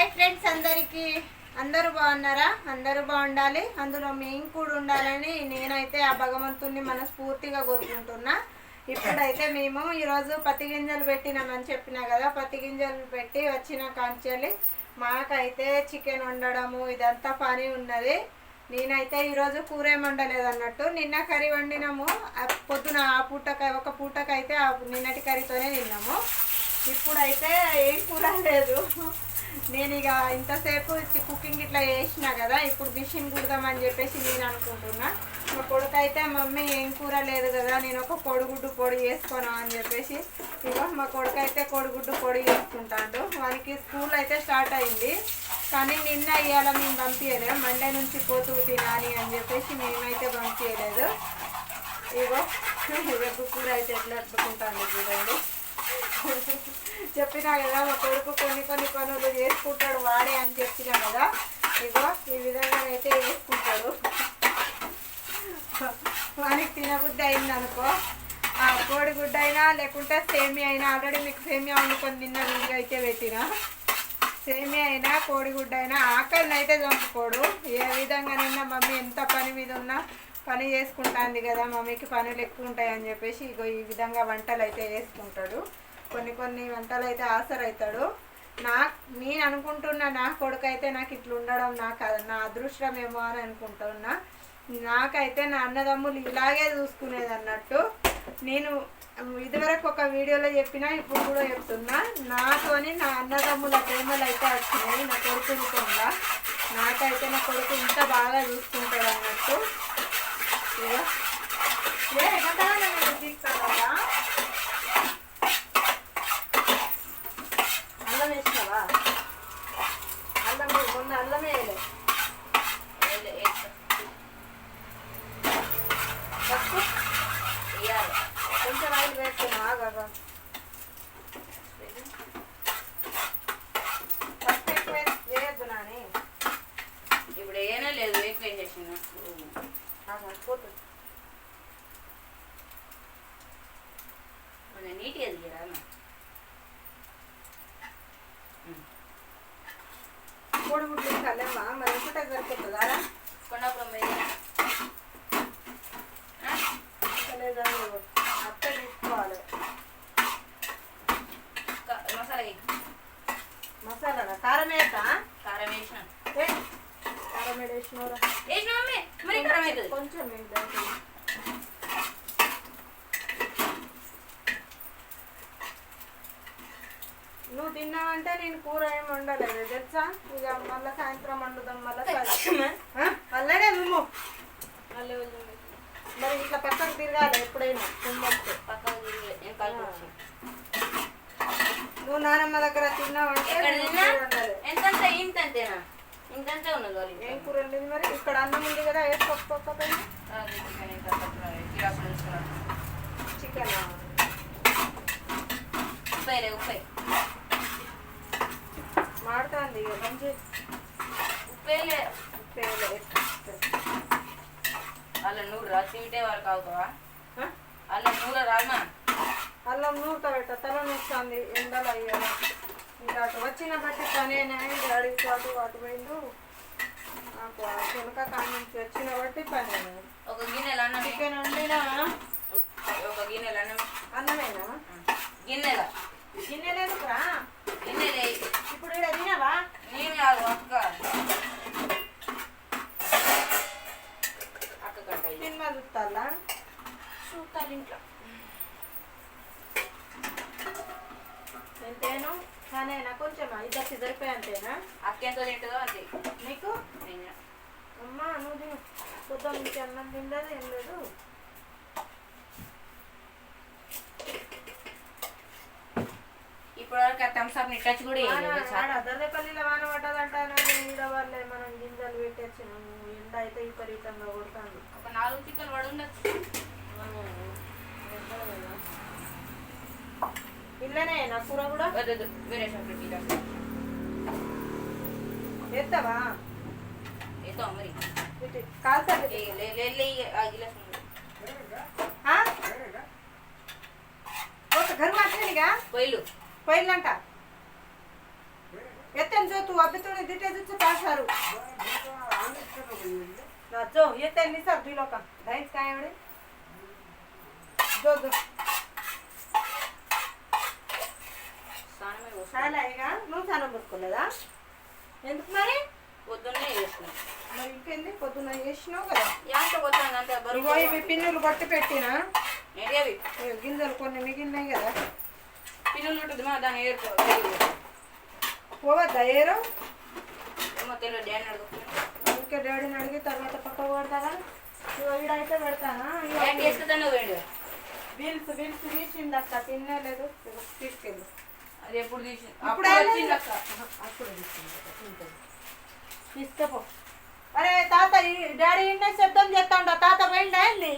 Hi friends అందరికీ. అందరూ బాగున్నారా? అందరూ బాగుండాలి. అందులో మేము కూడా ఉండాలని నేనైతే ఆ భగవంతుణ్ణి మనస్ఫూర్తిగా కోరుకుంటున్నా. ఇప్పుడైతే మేము ఈరోజు పత్తి గింజలు పెట్టినామని చెప్పినా కదా పత్తి గింజలు పెట్టి వచ్చిన కాంచెల్లి మాకైతే చికెన్ వండడము ఇదంతా పని ఉన్నది. నేనైతే ఈరోజు కూర ఏం వండలేదు అన్నట్టు నిన్న కర్రీ వండినాము. పొద్దున ఆ పూటక ఒక పూటకైతే ఆ నిన్నటి కర్రీతోనే తిన్నాము. ఇప్పుడైతే ఏం కూర లేదు. నేను ఇక ఇంతసేపు కుకింగ్ ఇట్లా చేసిన కదా ఇప్పుడు మిషన్ కుడదామని చెప్పేసి నేను అనుకుంటున్నా. మా కొడుకు అయితే మమ్మీ ఏం కూర లేదు కదా నేను ఒక కోడిగుడ్డు పొడి చేసుకున్నాం అని చెప్పేసి ఇక మా కొడుకు అయితే కోడిగుడ్డు పొడి చేసుకుంటాడు. వానికి స్కూల్ అయితే స్టార్ట్ అయింది. కానీ నిన్న ఇవాళ మేము పంపించలేదు మండే నుంచి పోతూ తినాలి అని చెప్పేసి మేమైతే పంపించలేదు ఇగో రేపు కూర అయితే ఎట్లా ఎత్తుకుంటాను చూడండి. చెప్పినా కదా మా కొడుకు కొన్ని కొన్ని పనులు చేసుకుంటాడు వాడే అని చెప్పినా కదా. ఇగో ఈ విధంగా అయితే వేసుకుంటాడు వానికి తినబుద్ధి అయింది అనుకో. కోడిగుడ్డ అయినా లేకుంటే సేమియా అయినా ఆల్రెడీ మీకు సేమియా వండుకొని నిన్న వీడియో అయితే పెట్టిన. సేమియా అయినా కోడిగుడ్డ అయినా ఆకలిని అయితే చంపుకోడు. ఏ విధంగా నిన్న మమ్మీ ఎంత పని మీద ఉన్నా పని చేసుకుంటాంది కదా మమ్మీకి పనులు ఎక్కువ ఉంటాయని చెప్పేసి ఇగో ఈ విధంగా వంటలు అయితే వేసుకుంటాడు కొన్ని కొన్ని వంటలు అయితే ఆసర్ అవుతాడు నా నేను అనుకుంటున్నా నా కొడుకు అయితే నాకు ఇట్లా ఉండడం నాకు నా నా అదృష్టమేమో అని అనుకుంటున్నా. నాకైతే నా అన్నదమ్ములు ఇలాగే చూసుకునేది అన్నట్టు. నేను ఇదివరకు ఒక వీడియోలో చెప్పినా ఇప్పుడు కూడా చెప్తున్నా. నాతోని నా అన్నదమ్ముల ప్రేమలు అయితే వచ్చినాయి నా కొడుకు రూపంగా నాకైతే నా కొడుకు ఇంత బాగా చూసుకుంటాడు అన్నట్టు. వేస్తున్నా ఆగాగా పసుపు ఎక్కువ వేసి- వేయొద్దు నాని ఇప్పుడు ఏనా లేదు ఎక్కువ వేసేసిన ఆగా, పోతుంది కొంచెం నీట్గా దిగరా కోడిగుడ్లు కలేమా మరి ఒకటే సరిపోతుందా కొండాపురం లేదా కొంచెం నువ్వు తిన్నావంటే నేను కూర ఏమి వండలేదు తెలుసా? ఇక మళ్ళీ సాయంత్రం వండుదాం మళ్ళీ అల్లనే దుమ్ము మళ్ళీ మరి ఇట్లా పక్కకు తిరగాలి ఎప్పుడైనా. తుమ్మొస్తే పక్కకు తిరిగి నువ్వు నానమ్మ దగ్గర తిన్నావంటే ఎంతంత ఇంతంతేనా ఇంతంతే ఉన్నది వాళ్ళు ఏం కూర వండింది మరి? ఇక్కడ అన్నం ఉంది కదా వేసుకోకపోయినా కిరాకులు వేసుకున్నాను చికెన్ ఉప్పై లే ఉప్పై. మాడుతుంది ఇక మంచి ఉప్పై లే. పేలు వేసుకుంటే. వాళ్ళ నూరు రా తింటే వారికి అవుతావా? వాళ్ళ నూరు రామా అల్లం నూరుతో పెట్ట తల నొస్తుంది ఎండలు అయ్యాలి ఇంకా అటు వచ్చిన బట్టి పనేనా అడిగి అటు అటు పోయిండు నాకు శనక కాడి నుంచి వచ్చిన బట్టి పనేనా ఒక గిన్నెలు అన్నం. చికెన్ వండినా? ఒక గిన్నెలు అన్నం అన్నమేనా? గిన్నెల గిన్నె లేదురా. గిన్నెలే ఇప్పుడు ఇక్కడ తినవా? నేను కాదు అక్క. అక్క కంట సినిమా చూస్తాలా చూస్తాను ఇంట్లో. ఎంతేను? కానేనా కొంచెం ఇద్దరికి సరిపోయి అంతేనా అక్క ఎంత తింటుందో అంతే నీకు అమ్మా నువ్వు తిను పొద్దున్న నుంచి అన్నం తినలేదు ఏం లేదు ఇప్పుడు వరకు థమ్స్ అప్ని టచ్ కూడా? దర్రేపల్లిలో వాన పడ్డదంట ఈడ వాళ్ళే మనం గింజలు పెట్టేసినాము ఎండ అయితే విపరీతంగా కొడుతుంది ఒక నాలుగు చిక్కలు పడి ఉండొచ్చు ఇల్లనే నా కూర కూడా? వద్దు వేరే షాప్లో ఎత్తావా? ఎత్తావా మరి. కాల్సా ఘర్ మార్చేనిగా పొయ్యిలు. పొయ్యిలంట. ఎత్తని చో తూ అబ్బితోని దిట్టే చూసి పాసారు నా చో ఎత్తని సార్ దిలోక దైస్ కాయవడి? జో జో. పట్టుకోలేదా ఎందుకు మరి? పొద్దున్నే చేస్తున్నాం మరి ఇంకేంది? పొద్దున్న చేసినావు కదా. ఎంత పోతాను ఇగో బరువు ఇవి పిన్నులు కొట్టి పెట్టినా? ఏంటి అవి ఇగో గింజలు కొన్ని మిగిలినాయి కదా. పిల్లలు ఉంటుంది మా దాన్ని ఏరుకో పోవద్దా ఏరో? ఏమో తెలియదు డాడీ అడుగుతుంది. అందుకే డాడీని అడిగి తర్వాత పక్క పెడతారా? ఇగో ఈడైతే పెడతానా? డాడీ వేసుకుంటాను వేడు బిల్స్ బిల్స్ తీసింది అక్క తినలేదు ఇగో తీసుకెళ్ళు. ఎప్పుడు తీసి అప్పుడు అప్పుడు తీసుకపో. అరే తాత ఈ డాడీ ఇండే శబ్దం చేస్తాండ? తాత పోయిండా ఏంది?